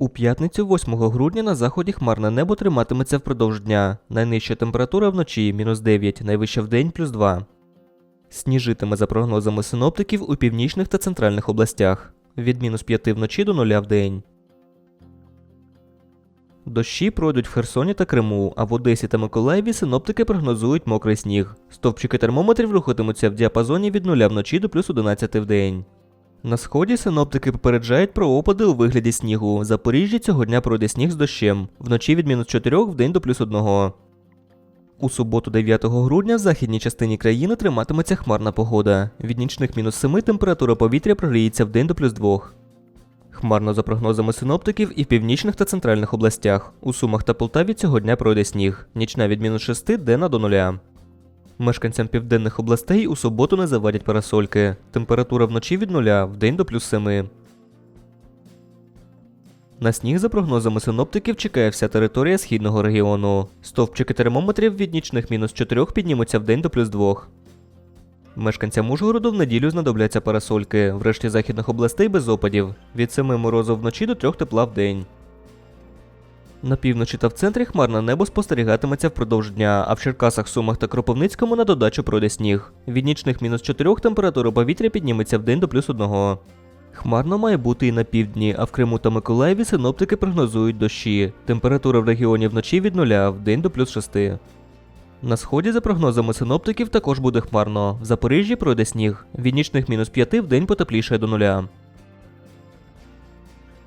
У п'ятницю, 8 грудня, на заході хмарне небо триматиметься впродовж дня. Найнижча температура вночі мінус 9, найвища вдень плюс 2. Сніжитиме за прогнозами синоптиків у північних та центральних областях. Від мінус 5 вночі до 0 вдень. Дощі пройдуть в Херсоні та Криму, а в Одесі та Миколаєві синоптики прогнозують мокрий сніг. Стовпчики термометрів рухатимуться в діапазоні від 0 вночі до плюс 11 вдень. На сході синоптики попереджають про опади у вигляді снігу. В Запоріжжі цього дня пройде сніг з дощем. Вночі від мінус 4 в день до плюс 1. У суботу 9 грудня в західній частині країни триматиметься хмарна погода. Від нічних мінус 7 температура повітря прогріється в день до плюс 2. Хмарно за прогнозами синоптиків і в північних та центральних областях. У Сумах та Полтаві цього дня пройде сніг. Нічна від мінус 6 денна до нуля. Мешканцям південних областей у суботу не завадять парасольки. Температура вночі від нуля, вдень до плюс 7. На сніг, за прогнозами синоптиків, чекає вся територія східного регіону. Стовпчики термометрів від нічних мінус 4 піднімуться вдень до плюс 2. Мешканцям Ужгороду в неділю знадобляться парасольки, врешті західних областей без опадів. Від 7 морозу вночі до 3 тепла в день. На півночі та в центрі хмарне небо спостерігатиметься впродовж дня, а в Черкасах, Сумах та Кропивницькому на додачу пройде сніг. Від нічних мінус 4 температура повітря підніметься в день до плюс 1. Хмарно має бути і на півдні, а в Криму та Миколаєві синоптики прогнозують дощі. Температура в регіоні вночі від 0, в день до плюс 6. На сході, за прогнозами синоптиків, також буде хмарно. В Запоріжжі пройде сніг. Від нічних мінус 5 в день потеплішає до нуля.